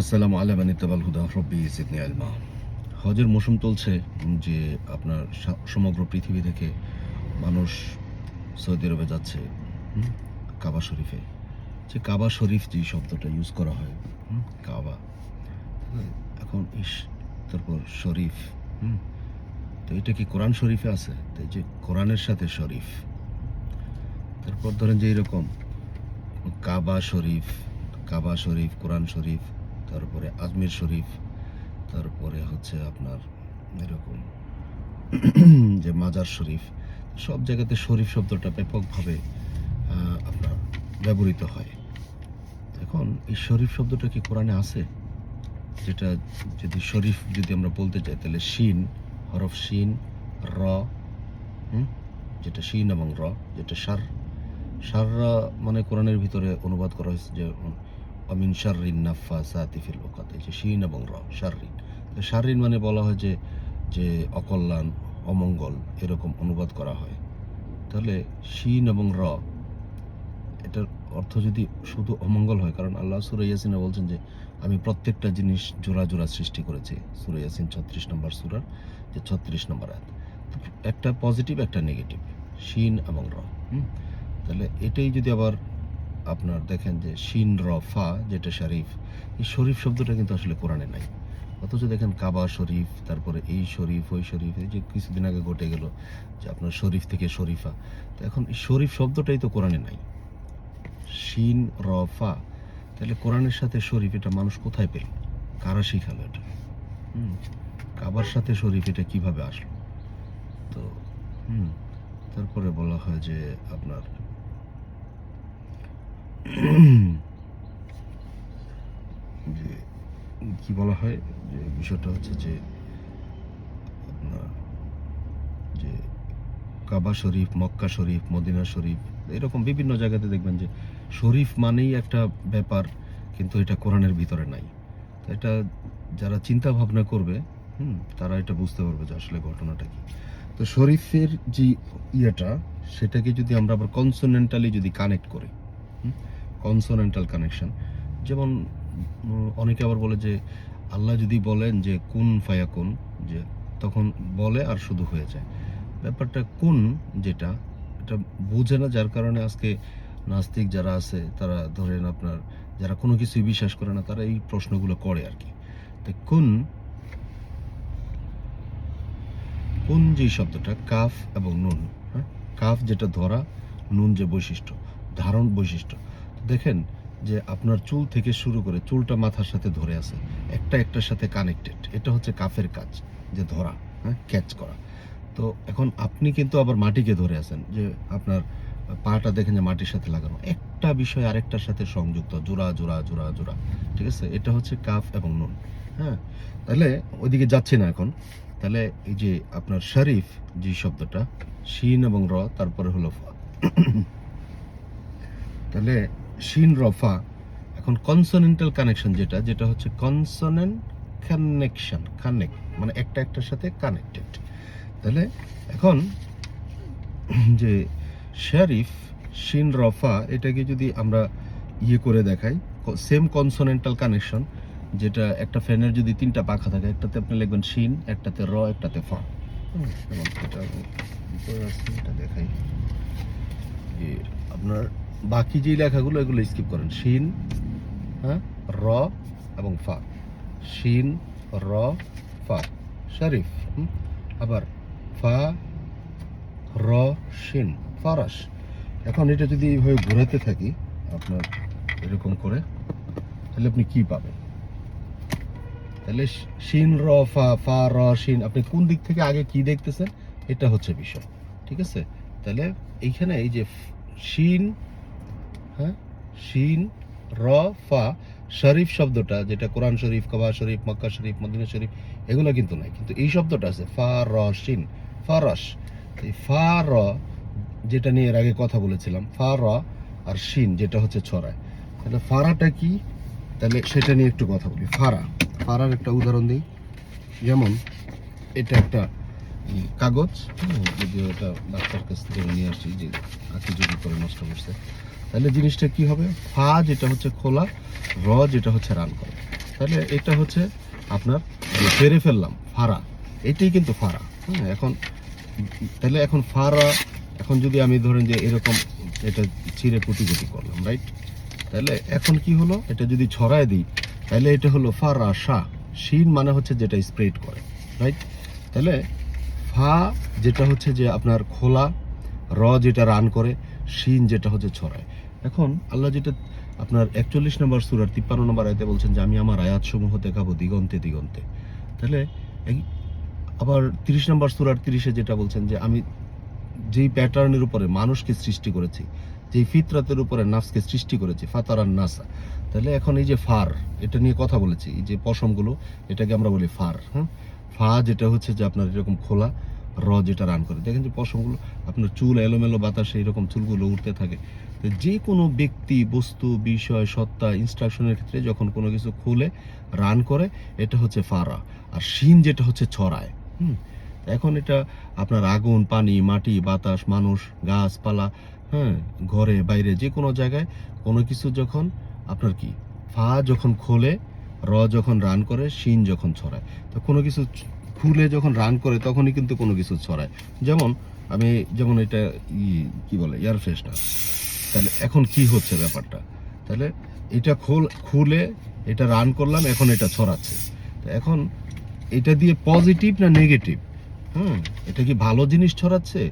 আসসালামু আলাইকুম নিত্তাবাল হুদা, রব্বি সিদনি আলমা। হজের মৌসুম চলছে যে আপনার সমগ্র পৃথিবী থেকে মানুষ সৌদি আরবে যাচ্ছে কাবা শরীফে। যে কাবা শরীফ যে শব্দটা ইউজ করা হয় কাবা। এখন ইস, তারপর শরীফ তো এটা কি কোরআন শরীফে আছে? তো যে কোরআনের সাথে শরীফ। তারপর ধরেন যে এরকম, কাবা শরীফ কাবা শরীফ, কোরআন শরীফ তারপরে আজমির শরীফ, তারপরে হচ্ছে আপনার এরকম যে মাজার শরীফ, সব জায়গাতে শরীফ শব্দটা ব্যাপকভাবে আপনার ব্যবহৃত হয়। এখন এই শরীফ শব্দটা কি কোরআনে আছে? যেটা যদি শরীফ যদি আমরা বলতে চাই তাহলে শিন, হরফ শিন, র যেটা শিন এবং র, যেটা সার সাররা মানে কোরআনের ভিতরে অনুবাদ করা হয়েছে যে অমিন শাররিন নাফা সাতিফিল ওকাত এই যে শিন এবং র শাররিন তো শাররিন মানে বলা হয় যে যে অকল্যাণ, অমঙ্গল এরকম অনুবাদ করা হয়। তাহলে শিন এবং র, এটার অর্থ যদি শুধু অমঙ্গল হয়, কারণ আল্লাহ সুরা ইয়াসিনে বলছেন যে, আমি প্রত্যেকটা জিনিস জোড়া জোড়া সৃষ্টি করেছি। সুরাইয়াসিন ছত্রিশ নম্বর সুরার যে ছত্রিশ নম্বর আয়াত। একটা পজিটিভ, একটা নেগেটিভ, শিন এবং র, হুম? তাহলে এটাই যদি আবার আপনার দেখেন যে শিন র ফা, যেটা শরীফ, এই শরীফ শব্দটা কিন্তু আসলে কোরআনে নাই। অথচ দেখেন কাবা শরীফ, তারপরে এই শরীফ, ওই শরীফ, এই যে কিছুদিন আগে ঘটে গেল যে আপনার শরীফ থেকে শরীফা। তো এখন এই শরীফ শব্দটাই তো কোরআনে নাই। শিন র ফা, তাহলে কোরআনের সাথে শরীফ, এটা মানুষ কোথায় পেল? কারা শিখালো এটা? হুম, কাবার সাথে শরীফ, এটা কীভাবে আসলো? তো, হুম, তারপরে বলা হয় যে আপনার যে কি বলা হয়? যে বিষয়টা হচ্ছে যে আপনার যে কাবা শরীফ, মক্কা শরীফ, মদিনা শরীফ, এরকম বিভিন্ন জায়গাতে দেখবেন যে শরীফ মানেই একটা ব্যাপার, কিন্তু এটা কোরআনের ভিতরে নাই। এটা যারা চিন্তা ভাবনা করবে, হুম, তারা এটা বুঝতে পারবে যে আসলে ঘটনাটা কি। তো শরীফের যে ইয়েটা, সেটাকে যদি আমরা আবার কনসোনেন্টালি যদি কানেক্ট করি কনসোনেন্টাল কানেকশন যেমন অনেকে আবার বলে যে, আল্লাহ যদি বলেন যে, কোন ফায়া কোন যে, তখন বলে আর শুধু হয়ে যায়। ব্যাপারটা কোন যেটা, এটা বোঝে না, যার কারণে আজকে নাস্তিক যারা আছে, তারা ধরেন আপনার, যারা কোনো কিছুই বিশ্বাস করে না, তারা এই প্রশ্নগুলো করে আর কি। তো কোন কোন যে শব্দটা, কাফ এবং নুন হ্যাঁ? কাফ যেটা ধরা, নুন যে বৈশিষ্ট্য। ধারণ বৈশিষ্ট্য। দেখেন যে আপনার চুল থেকে শুরু করে চুলটা মাথার সাথে ধরে আছে, একটা একটার সাথে কানেক্টেড এটা হচ্ছে কাফের কাজ, যে ধরা হ্যাঁ ক্যাচ করা। তো এখন আপনি কিন্তু আবার মাটিকে ধরে আছেন, যে আপনার পাটা দেখেন যে মাটির সাথে লাগানো। একটা বিষয় আরেকটার সাথে সংযুক্ত, জোড়া জোড়া জোড়া জোড়া। ঠিক আছে? এটা হচ্ছে কাফ এবং নুন হ্যাঁ? তাহলে ওইদিকে যাচ্ছে না এখন। তাহলে এই যে আপনার শরীফ, যে শব্দটা, শিন এবং র, তারপরে হলো ফা। তাহলে শিন রফা, এখন কনসোনেন্টাল কানেকশন যেটা যেটা হচ্ছে কনসোনেন্ট কানেকশন কানেক্ট মানে একটা একটার সাথে কানেক্টেড তাহলে এখন যে শরীফ শিন রফা, এটাকে যদি আমরা ইয়ে করে দেখাই সেম কনসোনেন্টাল কানেকশন যেটা একটা ফ্যানের যদি তিনটা পাখা থাকে, একটাতে আপনি লিখবেন শিন, একটাতে র, একটাতে ফা। এটা দেখাই। আপনার বাকি যে লেখাগুলো, এগুলো স্কিপ করেন। শিন হ্যাঁ র এবং ফা। শিন, র, ফা। শরীফ? আবার ফা, র, শিন ফারাস এখন এটা যদি এইভাবে ঘোরাতে থাকি, আপনার এরকম করে, তাহলে আপনি কি পাবেন? তাহলে শিন, র, ফা ফা, র, শিন, আপনি কোন দিক থেকে আগে কি দেখতেছেন, এটা হচ্ছে বিষয়। ঠিক আছে? তাহলে এইখানে এই যে শিন হ্যাঁ শিন র ফা শরীফ শব্দটা যেটা কোরআন শরীফ কাবা শরীফ মক্কা শরীফ মদিনা শরীফ এগুলো কিন্তু নাই। কিন্তু এই শব্দটা আছে ফা র শিন ফা রস এই ফা র যেটা নিয়ে এর আগে কথা বলেছিলাম ফা র আর শিন যেটা হচ্ছে ছড়ায়। তাহলে ফারাটা কি? তাহলে সেটা নিয়ে একটু কথা বলি। ফারা ফারার একটা উদাহরণ দিই। যেমন এটা একটা কাগজ হুম, যদিও এটা ডাক্তার কাছ থেকে নিয়ে আসছি যে আঁকি যদি করে নষ্ট করছে। তাহলে জিনিসটা কি হবে? ফা যেটা হচ্ছে খোলা, র যেটা হচ্ছে রান করে। তাহলে এটা হচ্ছে আপনার ফেরে ফেললাম ফাড়া এটাই কিন্তু ফাড়া হ্যাঁ এখন তাহলে এখন ফাড়া এখন যদি আমি ধরেন যে এরকম এটা ছিঁড়ে কুটি কুটি করলাম রাইট তাহলে এখন কি হলো? এটা যদি ছড়ায় দিই, তাহলে এটা হলো ফারা শা। শিন মানে হচ্ছে যেটা স্প্রেড করে রাইট তাহলে ফা যেটা হচ্ছে যে আপনার খোলা, র যেটা রান করে, শিন যেটা হচ্ছে ছড়ায়। এখন আল্লাহ যেটা আপনার একচল্লিশ নম্বর সুরার তিপ্পান্ন নম্বর আয়তে বলছেন যে, আমি আমার আয়াতসমূহ দেখাবো দিগন্তে দিগন্তে। তাহলে আবার তিরিশ নম্বর সুরার তিরিশে যেটা বলছেন যে, আমি যেই প্যাটার্নের উপরে মানুষকে সৃষ্টি করেছি, যেই ফিতরাতের উপরে নাফসকে সৃষ্টি করেছি ফাতারান নাসা। তাহলে এখন এই যে ফার, এটা নিয়ে কথা বলেছি, এই যে পশমগুলো, এটাকে আমরা বলি ফার হ্যাঁ? ফা যেটা হচ্ছে যে আপনার এরকম খোলা, র যেটা রান করে। দেখেন যে পশমগুলো, আপনার চুল এলোমেলো বাতাসে এরকম চুলগুলো উঠতে থাকে। যে কোনো ব্যক্তি বস্তু, বিষয়, সত্তা ইনস্ট্রাকশনের ক্ষেত্রে যখন কোনো কিছু খুলে রান করে, এটা হচ্ছে ফারা। আর শিন যেটা হচ্ছে ছড়ায়। হুম? এখন এটা আপনার আগুন, পানি, মাটি, বাতাস, মানুষ, গাছপালা হ্যাঁ ঘরে, বাইরে, যে কোনো জায়গায় কোনো কিছু যখন আপনার কি, ফা যখন খোলে, র যখন রান করে, শিন যখন ছড়ায়। তো কোনো কিছু খুলে যখন রান করে, তখনই কিন্তু কোনো কিছু ছড়ায়। যেমন, আমি যেমন এটা কি বলে এয়ার ফ্রেশনার তাহলে এখন কি হচ্ছে ব্যাপারটা? তাহলে এটা খোল, খুলে এটা রান করলাম, এখন এটা ছড়াচ্ছে। এখন এটা দিয়ে পজিটিভ না নেগেটিভ হুম, এটা কি ভালো জিনিস ছড়াচ্ছে?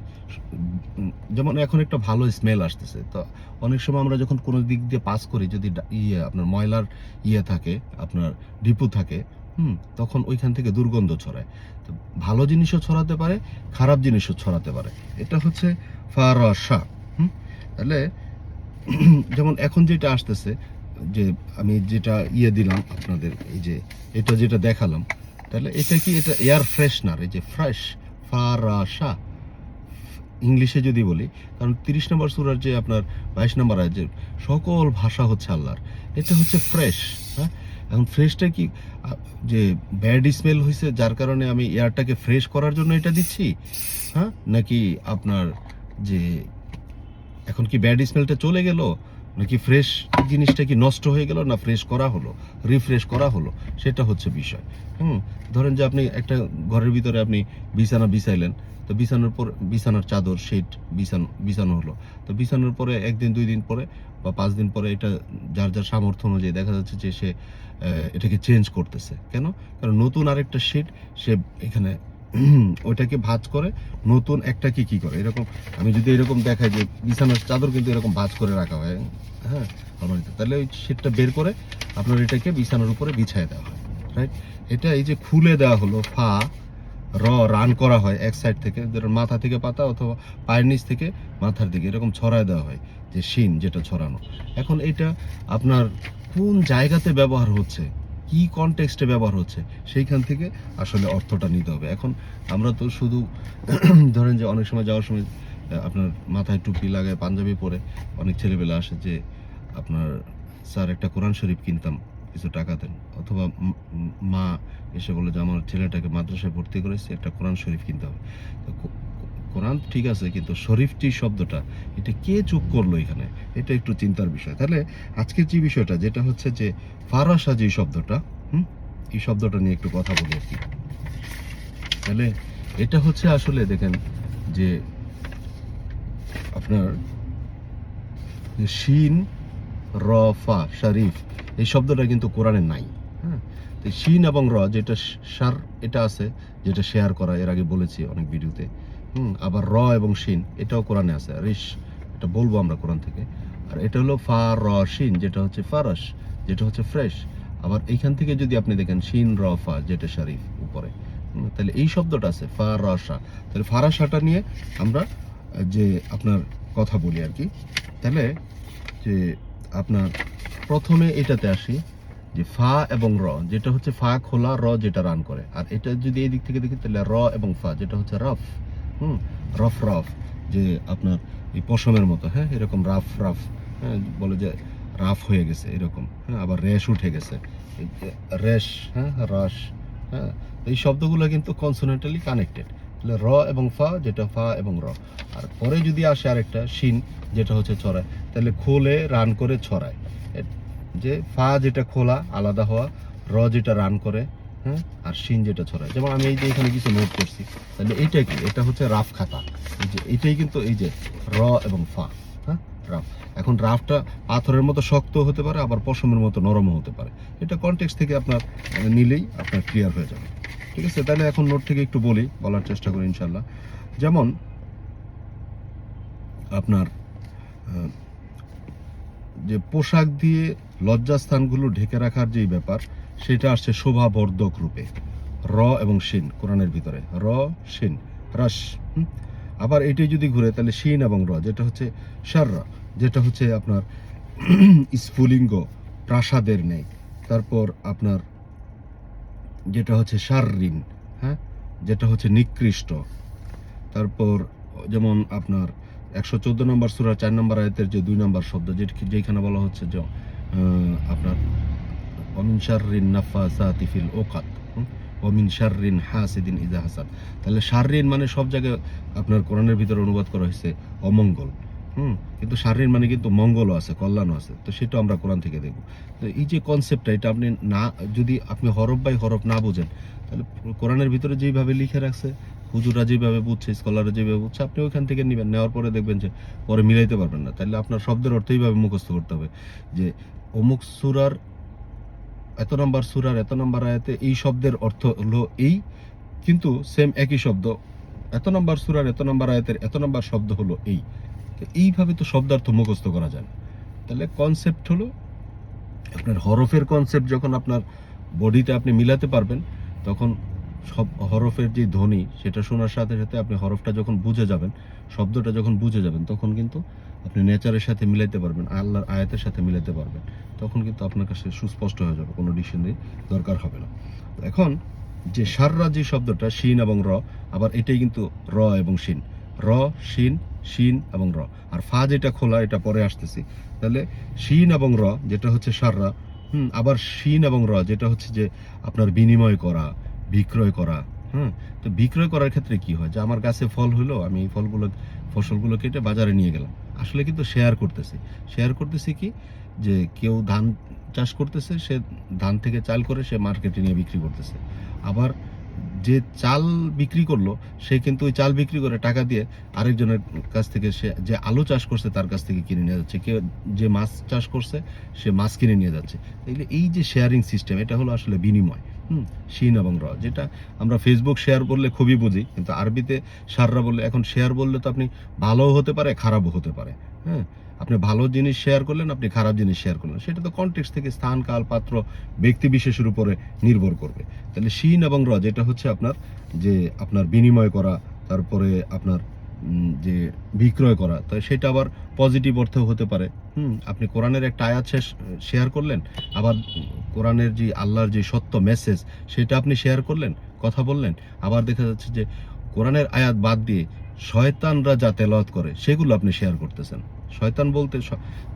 যেমন এখন একটা ভালো স্মেল আসতেছে। তো অনেক সময় আমরা যখন কোনো দিক দিয়ে পাস করি, যদি ইয়ে আপনার ময়লার ইয়ে থাকে, আপনার ডিপু থাকে, হুম, তখন ওইখান থেকে দুর্গন্ধ ছড়ায়। তো ভালো জিনিসও ছড়াতে পারে, খারাপ জিনিসও ছড়াতে পারে। এটা হচ্ছে ফারসা, হুম? তাহলে যেমন এখন যেটা আসতেছে, যে আমি যেটা ইয়ে দিলাম আপনাদের, এই যে এটা যেটা দেখালাম, তাহলে এটা কি এটা এয়ার ফ্রেশনার এই যে ফ্রেশ ফারাসা ইংলিশে যদি বলি, কারণ তিরিশ নম্বর সুরার যে আপনার বাইশ নম্বর আছে সকল ভাষা হচ্ছে আল্লাহর, এটা হচ্ছে ফ্রেশ হ্যাঁ? এখন ফ্রেশটা কি যে ব্যাড স্মেল হয়েছে যার কারণে আমি এয়ারটাকে ফ্রেশ করার জন্য এটা দিচ্ছি হ্যাঁ? নাকি আপনার যে এখন কি ব্যাড স্মেলটা চলে গেল? নাকি ফ্রেশ জিনিসটা কি নষ্ট হয়ে গেল না ফ্রেশ করা হলো? রিফ্রেশ করা হলো, সেটা হচ্ছে বিষয়। হুম, ধরেন যে আপনি একটা ঘরের ভিতরে আপনি বিছানা বিছাইলেন, তো বিছানোর পর, বিছানার চাদর সেট বিছানো বিছানো হলো। তো বিছানোর পরে একদিন, দুই দিন পরে বা পাঁচ দিন পরে এটা যার যার সামর্থ্য অনুযায়ী দেখা যাচ্ছে যে সে এটাকে চেঞ্জ করতেছে। কেন? কারণ নতুন আরেকটা শিট সে এখানে ওইটাকে ভাঁজ করে নতুন একটাকে কি করে? এরকম, আমি যদি এরকম দেখাই যে বিছানার চাদর কিন্তু এরকম ভাঁজ করে রাখা হয় হ্যাঁ আলমারিতে। তাহলে ওই শিটটা বের করে আপনার এটাকে বিছানার উপরে বিছায় দেওয়া হয় রাইট এটা এই যে খুলে দেওয়া হলো, ফা, র, রান করা হয় এক সাইড থেকে মাথা থেকে পাতা অথবা পায়ের নিচ থেকে মাথার দিকে, এরকম ছড়ায় দেওয়া হয়, যে শিন যেটা ছড়ানো। এখন এটা আপনার কোন জায়গাতে ব্যবহার হচ্ছে? কি কনটেক্সটে ব্যবহার হচ্ছে, সেইখান থেকে আসলে অর্থটা নিতে হবে। এখন আমরা তো শুধু ধরেন যে অনেক সময় যাওয়ার সময় আপনার মাথায় টুপি লাগায় পাঞ্জাবি পরে অনেক ছেলেবেলা আসে যে, আপনার স্যার একটা কোরআন শরীফ কিনতাম, কিছু টাকা দেন। অথবা ম- এসে বলে যে, আমার ছেলেটাকে মাদ্রাসায় ভর্তি করেছি, একটা কোরআন শরীফ কিনতে হবে। কোরআন ঠিক আছে, কিন্তু শরীফটি শব্দটা, এটা কে চুপ করল এখানে? এটা একটু চিন্তার বিষয়। তাহলে আজকের যে বিষয়টা, যেটা হচ্ছে যে ফারাসা যে শব্দটা, হুম? এই শব্দটা নিয়ে একটু কথা বলি আর কি। তাহলে এটা হচ্ছে আসলে দেখেন যে আপনার শিন রফা শরীফ, এই শব্দটা কিন্তু কোরআনে নাই হ্যাঁ? তো শিন এবং র যেটা সার, এটা আছে, যেটা শেয়ার করা, এর আগে বলেছি অনেক ভিডিওতে, হুম? আবার র এবং শিন, এটাও কোরআনে আছে। রিশ এটা বলব আমরা কোরআন থেকে। আর এটা হলো ফা র শিন যেটা হচ্ছে ফারাস যেটা হচ্ছে ফ্রেশ। আবার এইখান থেকে যদি আপনি দেখেন শিন, র, ফা যেটা শরীফ উপরে। তাহলে এই শব্দটা আছে ফা র শা তাহলে ফারাসাটা নিয়ে আমরা যে আপনার কথা বলি আর কি, তাহলে যে আপনার প্রথমে এটাতে আসি যে ফা এবং র, যেটা হচ্ছে ফা খোলা, র যেটা রান করে। আর এটা যদি এই দিক থেকে দেখি, তাহলে র এবং ফা, যেটা হচ্ছে রফ। হুম, রফ রফ, যে আপনার এই পশমের মতো হ্যাঁ? এরকম রাফ রাফ হ্যাঁ? বলে যে রাফ হয়ে গেছে এরকম হ্যাঁ? আবার রেশ উঠে গেছে। রেশ হ্যাঁ? রাস হ্যাঁ? এই শব্দগুলো কিন্তু কনসোনেন্টালি কানেক্টেড তাহলে র এবং ফা, যেটা ফা এবং র। আর পরে যদি আসে আরেকটা, শিন, যেটা হচ্ছে ছড়ায়। তাহলে খোলে, রান করে ছড়ায়। যে ফা যেটা খোলা, আলাদা হওয়া, র যেটা রান করে হ্যাঁ? আর শিন যেটা ছড়ায়। যেমন আমি এই যে এখানে কিছু নোট করছি, তাহলে এইটা কি? এটা হচ্ছে রাফ খাতা। এই যে, এটাই কিন্তু এই যে র এবং ফা হ্যাঁ? রাফ। এখন রাফটা পাথরের মতো শক্ত হতে পারে, আবার পশমের মতো নরমও হতে পারে। এটা কনটেক্স থেকে আপনার মানে নিলেই আপনার ক্লিয়ার হয়ে যাবে। ঠিক আছে? তাহলে এখন নোট থেকে একটু বলি, বলার চেষ্টা করি ইনশাল্লাহ যেমন, আপনার যে পোশাক দিয়ে লজ্জাস্থানগুলো ঢেকে রাখার যেই ব্যাপার সেটা আসছে শোভাবর্ধক রূপে। র এবং শিন, কোরআনের ভিতরে। র, শিন রাস? আবার এটাই যদি ঘুরে, তাহলে শিন এবং র, যেটা হচ্ছে সাররা যেটা হচ্ছে আপনার স্ফুলিঙ্গ, প্রাসাদের নেই। তারপর আপনার যেটা হচ্ছে শাররিন হ্যাঁ? যেটা হচ্ছে নিকৃষ্ট। তারপর যেমন আপনার একশো চোদ্দ নম্বর সুরা চার নম্বর আয়তের যে দুই নম্বর শব্দ, যেটি যেখানে বলা হচ্ছে যে আপনার অমিন শাররিন নাফাসাতি ফিল ওকাত? অমিন শাররিন হাসিদিন ইজা হাসাদ তাহলে শাররিন মানে সব জায়গায় আপনার কোরআনের ভিতরে অনুবাদ করা হয়েছে অমঙ্গল, হুম? কিন্তু শারীর মানে কিন্তু মঙ্গলও আছে, কল্যাণও আছে। তো সেটা আমরা কোরআন থেকে দেখব। তো এই যে কনসেপ্টটা এটা আপনি না, যদি আপনি হরফ বাই হরফ না বোঝেন, তাহলে কোরআনের ভিতরে যেইভাবে লিখে রাখছে হুজুরা যেভাবে বুঝছে, স্কলাররা যেভাবে বুঝছে, আপনি ওইখান থেকে নেবেন। নেওয়ার পরে দেখবেন যে পরে মিলাইতে পারবেন না। তাহলে আপনার শব্দের অর্থ এইভাবে মুখস্থ করতে হবে যে অমুক সুরার এত নম্বর সুরার এত নম্বর আয়াতে এই শব্দের অর্থ হলো এই। কিন্তু সেম একই শব্দ। এত নম্বর সুরার এত নম্বর আয়াতের এত নম্বর শব্দ হলো এই। তো এইভাবে তো শব্দার্থ মুখস্থ করা যায়। তাহলে কনসেপ্ট হলো আপনার হরফের কনসেপ্ট যখন আপনার বডিতে আপনি মিলাতে পারবেন, তখন সব হরফের যে ধ্বনি, সেটা শোনার সাথে সাথে আপনি হরফটা যখন বুঝে যাবেন, শব্দটা যখন বুঝে যাবেন, তখন কিন্তু আপনি নেচারের সাথে মিলাইতে পারবেন, আল্লাহর আয়াতের সাথে মিলাতে পারবেন। তখন কিন্তু আপনার কাছে সুস্পষ্ট হয়ে যাবে, কোনো ডিকশনারি দরকার হবে না। এখন যে সাররা যে শব্দটা, শিন এবং র, আবার এটাই কিন্তু র এবং শিন। র, শিন শিন এবং র। আর ফা যেটা খোলা, এটা পরে আসতেছি। তাহলে শিন এবং র, যেটা হচ্ছে সাররা, হুম, আবার শিন এবং র, যেটা হচ্ছে যে আপনার বিনিময় করা, বিক্রয় করা হ্যাঁ তো বিক্রয় করার ক্ষেত্রে কি হয়? যে আমার গাছে ফল হলো, আমি এই ফলগুলো, ফসলগুলো কেটে বাজারে নিয়ে গেলাম। আসলে কিন্তু শেয়ার করতেছি। শেয়ার করতেছি কি? যে কেউ ধান চাষ করতেছে, সে ধান থেকে চাল করে সে মার্কেটে নিয়ে বিক্রি করতেছে। আবার যে চাল বিক্রি করল, সে কিন্তু ওই চাল বিক্রি করে টাকা দিয়ে আরেকজনের কাছ থেকে সে যে আলু চাষ করছে, তার কাছ থেকে কিনে নিয়ে যাচ্ছে। কেউ যে মাছ চাষ করছে, সে মাছ কিনে নিয়ে যাচ্ছে। তাইলে এই যে শেয়ারিং সিস্টেম এটা হলো আসলে বিনিময়। হুম, শিন এবং র, যেটা আমরা ফেসবুক শেয়ার বললে খুবই বুঝি, কিন্তু আরবিতে সাররা বললে, এখন শেয়ার বললে তো আপনি ভালোও হতে পারে, খারাপও হতে পারে। হ্যাঁ আপনি ভালো জিনিস শেয়ার করলেন, আপনি খারাপ জিনিস শেয়ার করলেন। সেটা তো কনটেক্সট থেকে স্থান, কাল, পাত্র, ব্যক্তি বিশেষের উপরে নির্ভর করবে। তাহলে শিন এবং র, যেটা হচ্ছে আপনার যে আপনার বিনিময় করা, তারপরে আপনার যে বিক্রয় করা, তো সেটা আবার পজিটিভ অর্থেও হতে পারে। হুম, আপনি কোরআনের একটা আয়াত শেয়ার করলেন, আবার কোরআনের যে আল্লাহর যে সত্য মেসেজ সেটা আপনি শেয়ার করলেন, কথা বললেন, আবার দেখা যাচ্ছে যে কোরআনের আয়াত বাদ দিয়ে শয়তানরা যা তেলাওয়াত করে, সেগুলো আপনি শেয়ার করতেছেন। শয়তান বলতে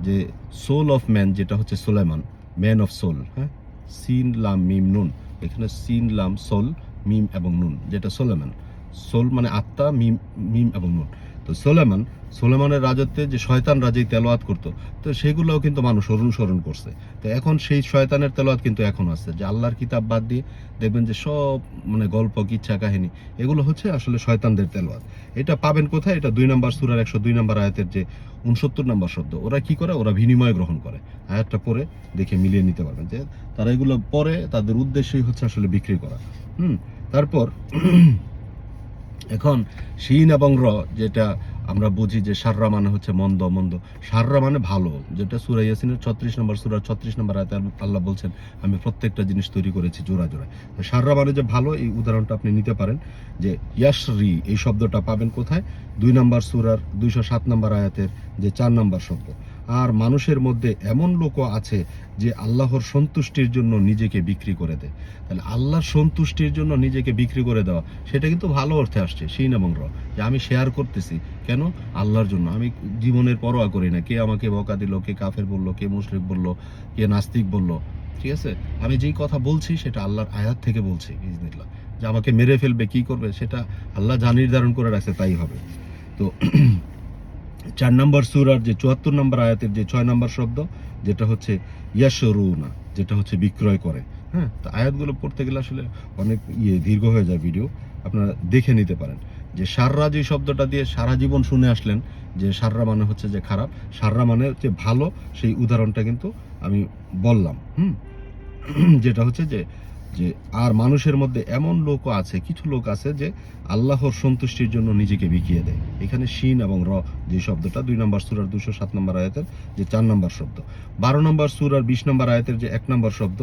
যে সোল অফ ম্যান যেটা হচ্ছে সোলাইমান ম্যান অফ সোল হ্যাঁ? সিন, লাম, মিম, নুন। এখানে সিন, লাম, সোল, মিম এবং নুন, যেটা সোলাইমান। সোল মানে আত্মা, মিম মিম এবং নুন। তো সোলেমান, সোলেমানের রাজত্বে যে শয়তান রাজেই তেলোয়াত করতো, তো সেগুলোও কিন্তু মানুষ অনুসরণ করছে। তো এখন সেই শয়তানের তেলোয়াত কিন্তু এখন আছে, যে আল্লাহর কিতাব বাদ দিয়ে দেখবেন যে সব মানে গল্প কিচ্ছা কাহিনী, এগুলো হচ্ছে আসলে শয়তানদের তেলোয়াত। এটা পাবেন কোথায়? এটা দুই নম্বর সুরার একশো দুই নম্বর আয়াতের যে উনসত্তর নম্বর শব্দ। ওরা কি করে? ওরা বিনিময় গ্রহণ করে। আয়াতটা পরে দেখে মিলিয়ে নিতে পারবেন যে তারা এগুলো পরে তাদের উদ্দেশ্যই হচ্ছে আসলে বিক্রি করা। হুম, তারপর এখন শিন এবং র যেটা আমরা বুঝি যে সাররা মানে হচ্ছে মন্দ মন্দ। সাররা মানে ভালো, যেটা সুরা ইয়াসিনের ছত্রিশ নম্বর, সুরা ছত্রিশ নম্বর আয়তে আল্লাহ বলছেন, আমি প্রত্যেকটা জিনিস তৈরি করেছি জোড়া জোড়া সাররা মানে যে ভালো, এই উদাহরণটা আপনি নিতে পারেন যে ইয়াসরি এই শব্দটা পাবেন কোথায়? দুই নম্বর সুরার দুইশো সাত নম্বর আয়াতের যে চার নম্বর শব্দ। আর মানুষের মধ্যে এমন লোকও আছে যে আল্লাহর সন্তুষ্টির জন্য নিজেকে বিক্রি করে দেয়। তাহলে আল্লাহর সন্তুষ্টির জন্য নিজেকে বিক্রি করে দেওয়া, সেটা কিন্তু ভালো অর্থে আসছে শিন এবং র যে আমি শেয়ার করতেছি। কেন? আল্লাহর জন্য। আমি জীবনের পরোয়া করি না। কে আমাকে বকা দিল, কে কাফের বলল, কে মুশরিক বলল, কে নাস্তিক বলল, ঠিক আছে? আমি যেই কথা বলছি, সেটা আল্লাহর আয়াত থেকে বলছি, ইজনিল্লাহ। যে আমাকে মেরে ফেলবে, কি করবে, সেটা আল্লাহ যা নির্ধারণ করে রাখছে, তাই হবে। তো চার নম্বর সুরার যে চুয়াত্তর নম্বর আয়াতের যে ছয় নম্বর শব্দ, যেটা হচ্ছে ইয়াসরুনা যেটা হচ্ছে বিক্রয় করে। হ্যাঁ তো আয়াতগুলো পড়তে গেলে আসলে অনেক ইয়ে দীর্ঘ হয়ে যায় ভিডিও আপনারা দেখে নিতে পারেন যে সাররা যে শব্দটা দিয়ে সারা জীবন শুনে আসলেন, যে সাররা মানে হচ্ছে যে খারাপ, সাররা মানে যে ভালো, সেই উদাহরণটা কিন্তু আমি বললাম, হুম? যেটা হচ্ছে যে যে আর মানুষের মধ্যে এমন লোকও আছে, কিছু লোক আছে যে আল্লাহর সন্তুষ্টির জন্য নিজেকে বিকিয়ে দেয়। এখানে শিন এবং র যে শব্দটা, দুই নম্বর সুরার দুশো সাত নম্বর আয়াতের যে চার নম্বর শব্দ। বারো নম্বর সুরার বিশ নম্বর আয়াতের যে এক নম্বর শব্দ,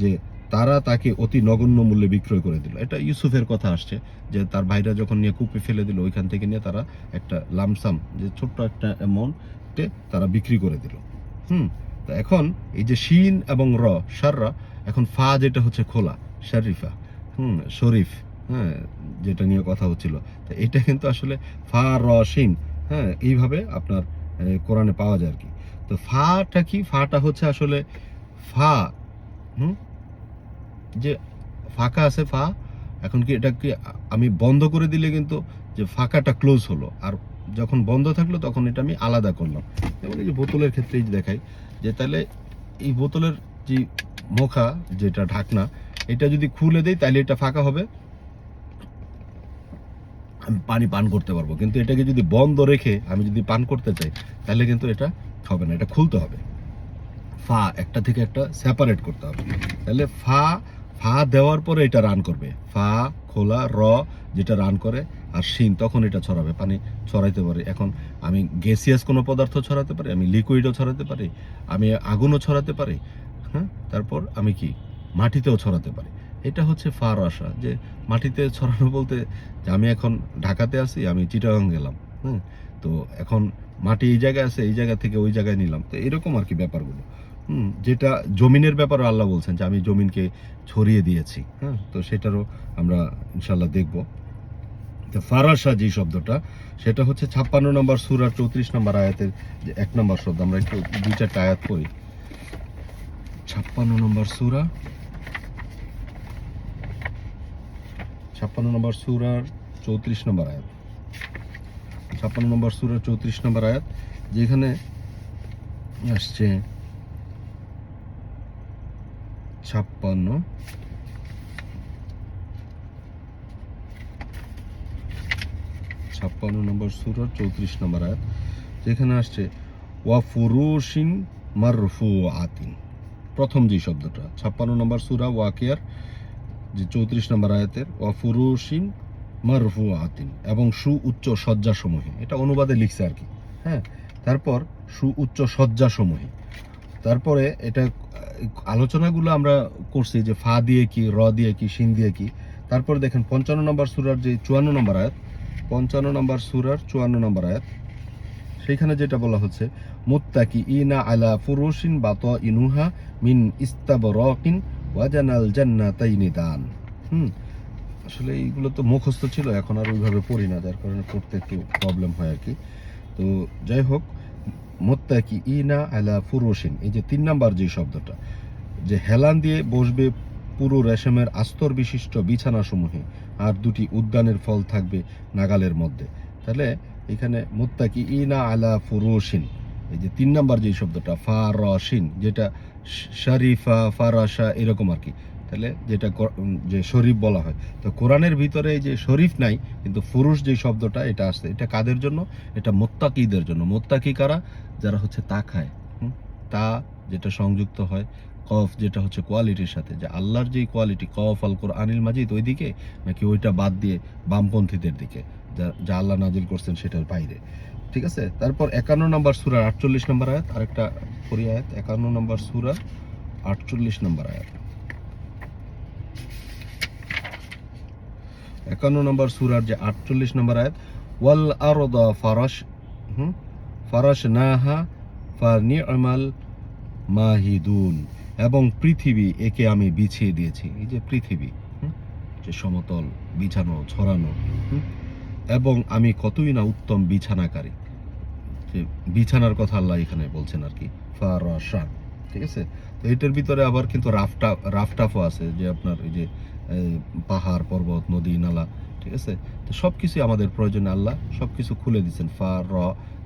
যে তারা তাকে অতি নগণ্য মূল্যে বিক্রয় করে দিল। এটা ইউসুফের কথা আসছে, যে তার ভাইরা যখন নিয়ে কূপে ফেলে দিল, ওইখান থেকে নিয়ে তারা একটা লামসাম, যে ছোট্ট একটা অ্যামাউন্টে তারা বিক্রি করে দিল। হুম তো এখন এই যে শিন এবং র সাররা এখন ফা যেটা হচ্ছে খোলা শরীফা হুম, শরীফ হ্যাঁ যেটা নিয়ে কথা হচ্ছিল। তো এটা কিন্তু আসলে ফা, র, শিন হ্যাঁ এইভাবে আপনার কোরআনে পাওয়া যায় আর কি। তো ফাটা কি? ফাটা হচ্ছে আসলে ফা, হুম? যে ফাঁকা আছে ফা, এখন কি এটা কি আমি বন্ধ করে দিলে কিন্তু যে ফাঁকাটা ক্লোজ হলো। আর যখন বন্ধ থাকল তখন এটা আমি আলাদা করলাম। যেমন এই যে বোতলের যে দেখাই যে তাহলে এই বোতলের যে মুখা, যেটা ঢাকনা, এটা যদি খুলে দেই তাহলে এটা ফাঁকা হবে। আমি পানি পান করতে পারব। কিন্তু এটাকে যদি বন্ধ রেখে আমি যদি পান করতে চাই, তাহলে কিন্তু এটা হবে না, এটা খুলতে হবে। ফা একটা থেকে একটা সেপারেট করতে হবে। তাহলে ফা ফা দেওয়ার পরে এটা রান করবে। ফা, খোলা, র, যেটা রান করে আর শিন তখন এটা ছড়াবে, পানি ছড়াইতে পারে। এখন আমি গ্যাসিয়াস কোনো পদার্থ ছড়াতে পারি, আমি লিকুইডও ছড়াতে পারি, আমি আগুনও ছড়াতে পারি হ্যাঁ? তারপর আমি কি? মাটিতেও ছড়াতে পারি। এটা হচ্ছে ফার আশা, যে মাটিতে ছড়ানো বলতে যে আমি এখন ঢাকাতে আছি, আমি চিটাগাং গেলাম হ্যাঁ? তো এখন মাটি এই জায়গায় আছে, এই জায়গা থেকে ওই জায়গায় নিলাম। তো এরকম আর কি ব্যাপারগুলো। হুম, যেটা জমিনের ব্যাপারে আল্লাহ বলছেন যে আমি জমিনকে ছড়িয়ে দিয়েছি হ্যাঁ? তো সেটারও আমরা ইনশাল্লাহ দেখব। ফারাসা যে শব্দটা, সেটা হচ্ছে ছাপ্পান্ন নম্বর সুরা, চৌত্রিশ নম্বর আয়াতের যে এক নম্বর শব্দ, আমরা একটু দুই চারটা আয়াত পড়ি। ছাপ্পান্ন নম্বর সুরা, ছাপ্পান্ন নম্বর সুরার চৌত্রিশ নম্বর আয়াত। ছাপ্পান্ন নম্বর সুরার চৌত্রিশ নম্বর আয়াত, যেখানে আসছে ছাপ্পান্ন ছাপ্পান্ন নম্বর সুরার চৌত্রিশ নম্বর আয়াত, যেখানে আসছে, ওয়া ফুরুশিন মারফু আতিন প্রথম যে শব্দটা, ছাপ্পান্ন নম্বর সুরা ওয়াকিয়ার, যে চৌত্রিশ নম্বর আয়াতের, ওয়া ফুরুশিন মারফু আতিন এবং সু উচ্চ শয্যাসমূহে। এটা অনুবাদে লিখছে আর কি। হ্যাঁ তারপর সু উচ্চ শয্যাসমূহে। তারপরে এটা, আলোচনাগুলো আমরা করছি যে ফা দিয়ে কি, র দিয়ে কি শিন দিয়ে কি। তারপর দেখেন, পঞ্চান্ন নম্বর সুরার যে চুয়ান্ন নম্বর আয়াত পঞ্চান্ন নম্বর সুরার চুয়ান্ন নম্বর আয়াত। সেইখানে যেটা বলা হচ্ছে, মুত্তাকি ইনা আলা ফুরুশিন বাত ইনুহা মিন ইস্তাবরকিন ওয়াজানাল জান্নাতাইনি দান। হুম, আসলে এইগুলো তো মুখস্থ ছিল, এখন আর ওইভাবে পড়ি না, যার কারণে পড়তে একটু প্রবলেম হয় আর কি। তো যাই হোক, মোত্তাকি ইনা আলা ফুরুশিন, এই যে তিন নাম্বার যে শব্দটা, যে হেলান দিয়ে বসবে পুরো রেশমের আস্তর বিশিষ্ট বিছানাসমূহে আর দুটি উদ্যানের ফল থাকবে নাগালের মধ্যে। তাহলে এখানে মোত্তাকি ইনা আলা ফুরুশিন। এই যে তিন নাম্বার যে শব্দটা ফারসিন যেটা শরীফা ফারাসা এরকম আর কি। তাহলে যেটা যে শরীফ বলা হয়। তো কোরআনের ভিতরে যে শরীফ নাই, কিন্তু ফুরুষ যে শব্দটা, এটা আসছে। এটা কাদের জন্য? এটা মোত্তাকিদের জন্য। মোত্তাকি কারা? যারা হচ্ছে তা খায়? তা যেটা সংযুক্ত হয় কফ যেটা হচ্ছে কোয়ালিটির সাথে, যে আল্লাহর যেই কোয়ালিটি, কফ আল আনিল মাজিদ ওই দিকে নাকি ওইটা বাদ দিয়ে বামপন্থীদের দিকে, যা যা আল্লাহ নাজিল করছেন সেটার বাইরে। ঠিক আছে? তারপর একান্ন নম্বর সুরা, আটচল্লিশ নম্বর আয়াত, আরেকটা পরি আয়াত, একান্ন নম্বর সুরা, আটচল্লিশ নম্বর আয়াত। একান্ন নম্বর সুরার যে আটচল্লিশ নম্বর আয়াত, ওয়াল আরদা ফারাস হুম? ফারাস নাহা ফার ফানিআমাল মাহিদুন। এবং পৃথিবী একে আমি বিছিয়ে দিয়েছি। এই যে পৃথিবী যে সমতল, বিছানো, ছড়ানো এবং আমি কতই না উত্তম বিছানাকারী। যে বিছানার কথা আল্লাহ এখানে বলছেন আর কি ফারাসা ঠিক আছে? তো এটার ভিতরে আবার কিন্তু রাফটা রাফটাফও আছে, যে আপনার এই যে পাহাড়, পর্বত, নদী, নালা, ঠিক আছে? তো সব কিছুই আমাদের প্রয়োজনে আল্লাহ সব কিছু খুলে দিয়েছেন, ফা, র,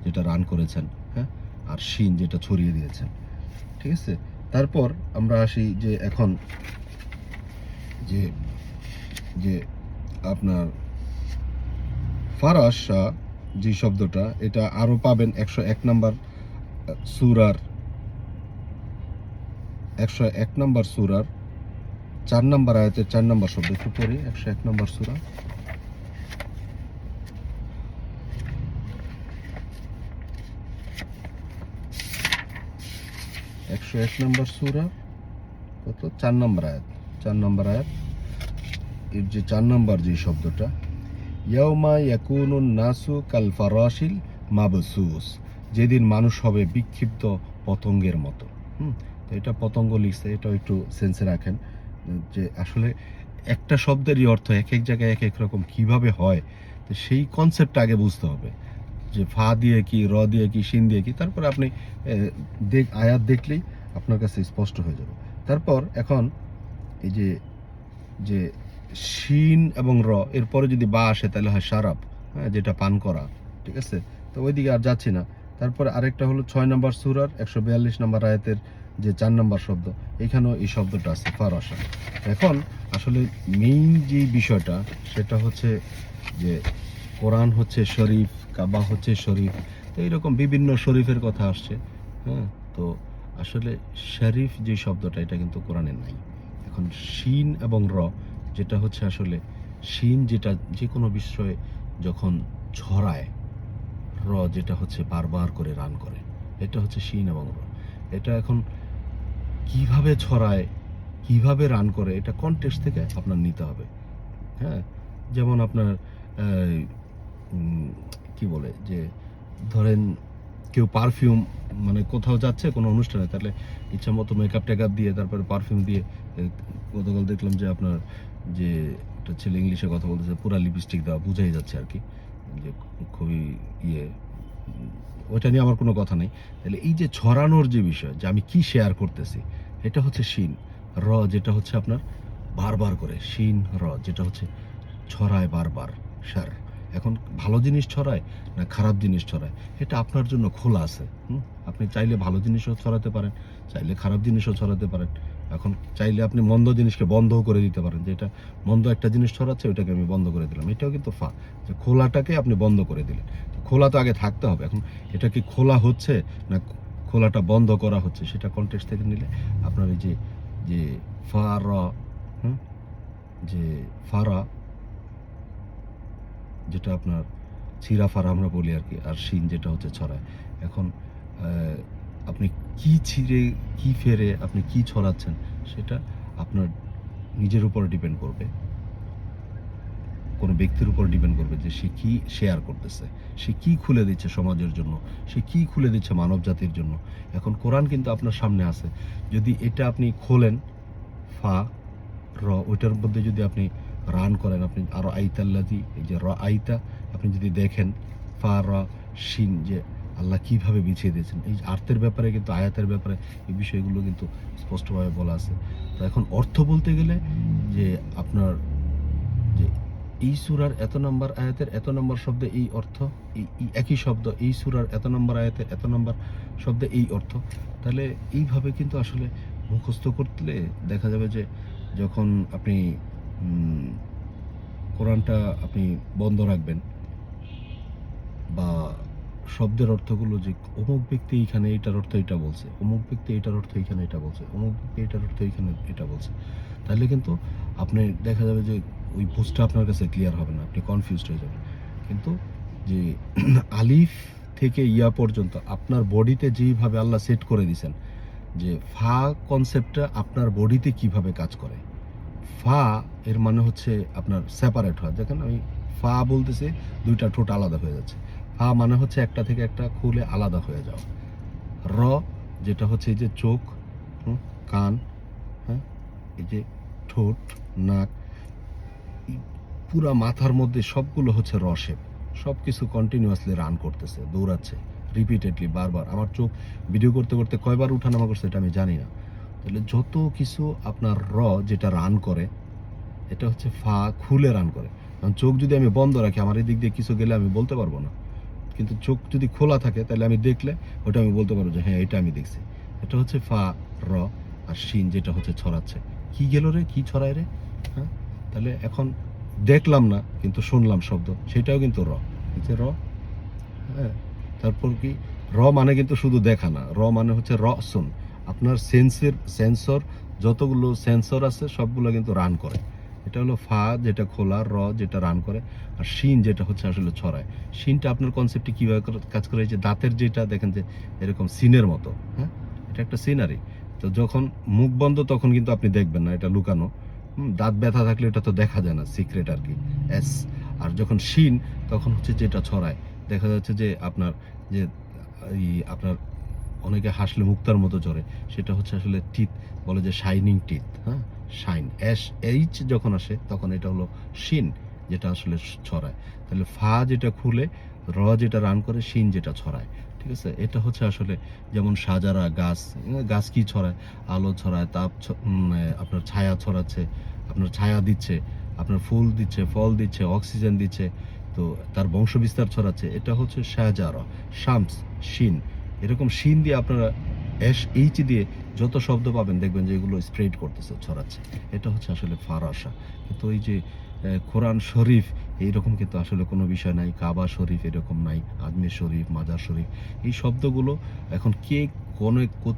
যেটা রান করেছেন হ্যাঁ? আর শিন যেটা ছড়িয়ে দিয়েছেন, ঠিক আছে? তারপর আমরা আসি যে এখন যে যে আপনার ফারাসা যে শব্দটা, এটা আরও পাবেন একশো এক নাম্বার সুরার একশো এক নাম্বার সুরার চার নাম্বার আয়াতে চার নাম্বার শব্দ। একটু পড়ি, একশো এক নাম্বার সুরা। একশো এক নম্বর সুরা। কত? চার নম্বর আয়াত। চার নম্বর আয়াত। এর যে চার নম্বর যে শব্দটা, ইয়াউমা ইয়াকুনুন নাসু কাল ফারাশিল মাবসুস। যেদিন মানুষ হবে বিক্ষিপ্ত পতঙ্গের মতো। হুম? তো এটা পতঙ্গ লিখছে এটা একটু সেন্সে রাখেন। যে আসলে একটা শব্দেরই অর্থ এক এক জায়গায় এক এক রকম কীভাবে হয়। তো সেই কনসেপ্টটা আগে বুঝতে হবে। যে ফা দিয়ে কি, র দিয়ে কি, শিন দিয়ে কি, তারপরে আপনি দেখ, আয়াত দেখলেই আপনার কাছে স্পষ্ট হয়ে যাবে। তারপর এখন এই যে যে শিন এবং র, এরপরে যদি বা আসে, তাহলে হয় সারাপ হ্যাঁ যেটা পান করা, ঠিক আছে? তো ওইদিকে আর যাচ্ছি না। তারপরে আরেকটা হলো ছয় নম্বর সুরার, একশো বিয়াল্লিশ নম্বর আয়াতের যে চার নম্বর শব্দ, এখানেও এই শব্দটা আছে ফারসা এখন আসলে মেইন যে বিষয়টা, সেটা হচ্ছে যে কোরআন হচ্ছে শরীফ কাবা হচ্ছে শরীফ, তো এইরকম বিভিন্ন শরীফের কথা আসছে হ্যাঁ? তো আসলে শরীফ যে শব্দটা, এটা কিন্তু কোরআনে নাই। এখন শিন এবং র, যেটা হচ্ছে আসলে শিন যেটা যে কোনো বিষয়ে যখন ছড়ায়, র যেটা হচ্ছে বারবার করে রান করে, এটা হচ্ছে শিন এবং র। এটা এখন কীভাবে ছড়ায়, কীভাবে রান করে, এটা কন্টেক্সট থেকে আপনার নিতে হবে হ্যাঁ? যেমন আপনার কি বলে, যে ধরেন কেউ পারফিউম মানে কোথাও যাচ্ছে কোনো অনুষ্ঠানে, তাহলে ইচ্ছা মতো মেকআপ টেকআপ দিয়ে তারপরে পারফিউম দিয়ে গতকাল দেখলাম যে আপনার যে একটা ছেলে ইংলিশে কথা বলতেছে, পুরা লিপস্টিক দেওয়া বুঝাই যাচ্ছে আর কি, যে খুবই ইয়ে ওইটা নিয়ে আমার কোনো কথা নেই। তাহলে এই যে ছড়ানোর যে বিষয়, যে আমি কি শেয়ার করতেছি, এটা হচ্ছে শিন, র যেটা হচ্ছে আপনার বারবার করে, শিন, র যেটা হচ্ছে ছড়ায় বারবার, সার। এখন ভালো জিনিস ছড়ায় না খারাপ জিনিস ছড়ায়? এটা আপনার জন্য খোলা আছে, হুম? আপনি চাইলে ভালো জিনিসও ছড়াতে পারেন, চাইলে খারাপ জিনিসও ছড়াতে পারেন। এখন চাইলে আপনি মন্দ জিনিসকে বন্ধও করে দিতে পারেন, যে এটা মন্দ একটা জিনিস ছড়াচ্ছে, ওইটাকে আমি বন্ধ করে দিলাম। এটাও কিন্তু ফা যে খোলাটাকে আপনি বন্ধ করে দিলেন। খোলা তো আগে থাকতে হবে। এখন এটা কি খোলা হচ্ছে না খোলাটা বন্ধ করা হচ্ছে, সেটা কন্টেক্স থেকে নিলে আপনার এই যে যে ফা র হুম? যে ফারা যেটা আপনার ছিঁড়া ফারা আমরা বলি আর কি, আর শিন যেটা হচ্ছে ছড়ায়। এখন আপনি কি ছিঁড়ে, কি ফেরে, আপনি কি ছড়াচ্ছেন, সেটা আপনার নিজের উপর ডিপেন্ড করবে। কোনো ব্যক্তির উপর ডিপেন্ড করবে যে সে কি শেয়ার করতেছে, সে কি খুলে দিচ্ছে সমাজের জন্য, সে কি খুলে দিচ্ছে মানব জাতির জন্য। এখন কোরআন কিন্তু আপনার সামনে আছে। যদি এটা আপনি খোলেন, ফা, র, ওইটার মধ্যে যদি আপনি রান করেন আপনি। আরও আইতাল্লাদি এই যে র আইতা, আপনি যদি দেখেন, ফা র শিন, যে আল্লাহ কীভাবে বিছিয়ে দিয়েছেন। এই আর্থের ব্যাপারে কিন্তু, আয়াতের ব্যাপারে এই বিষয়গুলো কিন্তু স্পষ্টভাবে বলা আছে। তো এখন অর্থ বলতে গেলে, যে আপনার, যে এই সুরার এত নম্বর আয়াতের এত নম্বর শব্দে এই অর্থ এই একই শব্দ, এই সুরার এত নম্বর আয়াতের এত নম্বর শব্দে এই অর্থ, তাহলে এইভাবে কিন্তু আসলে মুখস্থ করলে দেখা যাবে যে যখন আপনি কোরআনটা আপনি বন্ধ রাখবেন বা শব্দের অর্থগুলো যে অমুক ব্যক্তি এখানে এটার অর্থ এটা বলছে, অমুক ব্যক্তি এটার অর্থ এখানে এটা বলছে, অমুক ব্যক্তি এটার অর্থ এখানে এটা বলছে, তাহলে কিন্তু আপনি দেখা যাবে যে ওই বুঝটা আপনার কাছে ক্লিয়ার হবে না, আপনি কনফিউজড হয়ে যাবেন। কিন্তু যে আলিফ থেকে ইয়া পর্যন্ত আপনার বডিতে যেইভাবে আল্লাহ সেট করে দিয়েছেন, যে ফা কনসেপ্টটা আপনার বডিতে কীভাবে কাজ করে ফা এর মানে হচ্ছে আপনার সেপারেট হয় দেখেন আমি ফা বলতেছি, দুইটা ঠোঁট আলাদা হয়ে যাচ্ছে। ফা মানে হচ্ছে একটা থেকে একটা খুলে আলাদা হয়ে যাওয়া। র যেটা হচ্ছে এই যে চোখ কান হ্যাঁ এই যে ঠোঁট, নাক পুরা মাথার মধ্যে সবগুলো হচ্ছে রসেপ সব কিছু কন্টিনিউয়াসলি রান করতেছে, দৌড়াচ্ছে রিপিটেডলি বারবার। আমার চোখ ভিডিও করতে করতে কয়বার উঠানামা করছে এটা আমি জানি না। তাহলে যত কিছু আপনার র যেটা রান করে, এটা হচ্ছে ফা খুলে রান করে। কারণ চোখ যদি আমি বন্ধ রাখি, আমার এই দিক দিয়ে কিছু গেলে আমি বলতে পারব না। কিন্তু চোখ যদি খোলা থাকে, তাহলে আমি দেখলে ওটা আমি বলতে পারব যে হ্যাঁ এটা আমি দেখছি। এটা হচ্ছে ফা, র আর শিন যেটা হচ্ছে ছড়াচ্ছে। কি গেল রে? কি ছড়ায় রে? হ্যাঁ? তাহলে এখন দেখলাম না, কিন্তু শুনলাম শব্দ। সেটাও কিন্তু র। যে র হ্যাঁ? তারপর কি? র মানে কিন্তু শুধু দেখা না। র মানে হচ্ছে র শুন আপনার সেন্সের সেন্সর যতগুলো সেন্সর আছে, সবগুলো কিন্তু রান করে। এটা হলো ফা, যেটা খোলা, র, যেটা রান করে, আর শিন, যেটা হচ্ছে আসলে ছড়ায়। শিনটা আপনার কনসেপ্টে কীভাবে কাজ করে? যে দাঁতের যেটা, দেখেন যে এরকম সিনের মতো হ্যাঁ? এটা একটা সিনারি। তো যখন মুখ বন্ধ, তখন কিন্তু আপনি দেখবেন না এটা লুকানো। দাঁত ব্যথা থাকলে এটা তো দেখা যায় না সিক্রেট আর কি, এস। আর যখন শিন, তখন হচ্ছে যেটা ছড়ায়, দেখা যাচ্ছে যে আপনার যে আপনার অনেকে হাসলে মুক্তার মতো চড়ে সেটা হচ্ছে আসলে টিথ বলে যে শাইনিং টিথ হ্যাঁ? শাইন এস এইচ যখন আসে, তখন এটা হলো শিন যেটা আসলে ছড়ায়। তাহলে ফা যেটা খুলে, র যেটা রান করে শিন যেটা ছড়ায়। ঠিক আছে? এটা হচ্ছে আসলে যেমন সাজারা গাছ গাছ কি ছড়ায়? আলো ছড়ায়, তাপ আপনার ছায়া ছড়াচ্ছে, আপনার ছায়া দিচ্ছে, আপনার ফুল দিচ্ছে, ফল দিচ্ছে অক্সিজেন দিচ্ছে, তো তার বংশ বিস্তার ছড়াচ্ছে। এটা হচ্ছে শাহজারা শামস শিন এরকম শিন দিয়ে আপনারা এস এইচ দিয়ে যত শব্দ পাবেন, দেখবেন যে এগুলো স্প্রেড করতেছে, ছড়াচ্ছে। এটা হচ্ছে আসলে ফারাসা। কিন্তু ওই যে কোরআন শরীফ, এইরকম কিন্তু আসলে কোনো বিষয় নাই। কাবা শরীফ এরকম নাই, আজমির শরীফ, মাজার শরীফ। এই শব্দগুলো এখন কে, কোন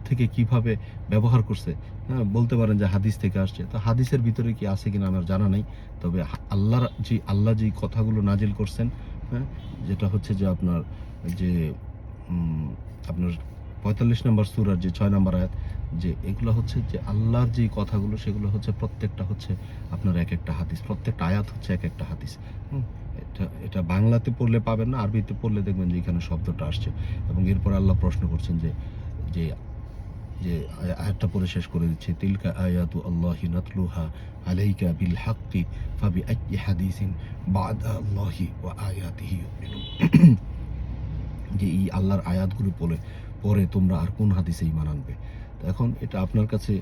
থেকে কীভাবে ব্যবহার করছে হ্যাঁ বলতে পারেন যে হাদিস থেকে আসছে। তো হাদিসের ভিতরে কি আছে কিনা আমার জানা নাই। তবে আল্লাহর যে, আল্লাহ যে কথাগুলো নাজিল করছেন হ্যাঁ যেটা হচ্ছে যে আপনার যে আপনার পঁয়তাল্লিশ নম্বর সুরার যে ছয় নম্বর আয়াত, যে এগুলো হচ্ছে যে আল্লাহর যে কথাগুলো, সেগুলো হচ্ছে প্রত্যেকটা হচ্ছে আপনার এক একটা হাদিস, প্রত্যেকটা আয়াত হচ্ছে এক একটা হাদিস এটা এটা বাংলাতে পড়লে পাবেন না, আরবিতে পড়লে দেখবেন যে এখানে শব্দটা আসছে। এবং এরপর আল্লাহ প্রশ্ন করছেন যে যে যে আয়াতটা পরে শেষ করে দিচ্ছে, তিলকা আয়াতু আল্লাহি নাতলুহা আলাইকা বিল হাক্কি ফাবি আইয়ি হাদিসিন বাদা আল্লাহি ওয়া আয়াতিহি যে এই আল্লাহর আয়াতগুলো পড়ে পরে তোমরা আর কোন হাদিসে ইমান আনবে? তো এখন এটা আপনার কাছে,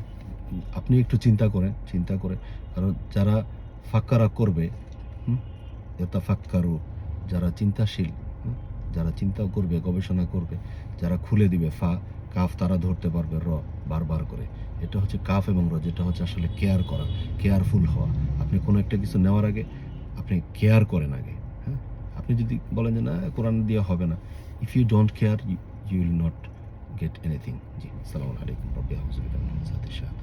আপনি একটু চিন্তা করেন, চিন্তা করে কারণ যারা ফাক্কারা করবে এটা ফাক্কারু যারা চিন্তাশীল যারা চিন্তা করবে, গবেষণা করবে, যারা খুলে দিবে, ফা, কাফ, তারা ধরতে পারবে র, বারবার করে। এটা হচ্ছে কাফ এবং র, যেটা হচ্ছে আসলে কেয়ার করা, কেয়ারফুল হওয়া। আপনি কোনো একটা কিছু নেওয়ার আগে, আপনি কেয়ার করেন আগে হ্যাঁ? আপনি যদি বলেন যে, না, কোরআন দিয়ে হবে না। if you don't care you will not get anything জি সালাম আলাইকুম রব্বি আউযু বিল্লাহি মিনাশ শাইতানির রাজিম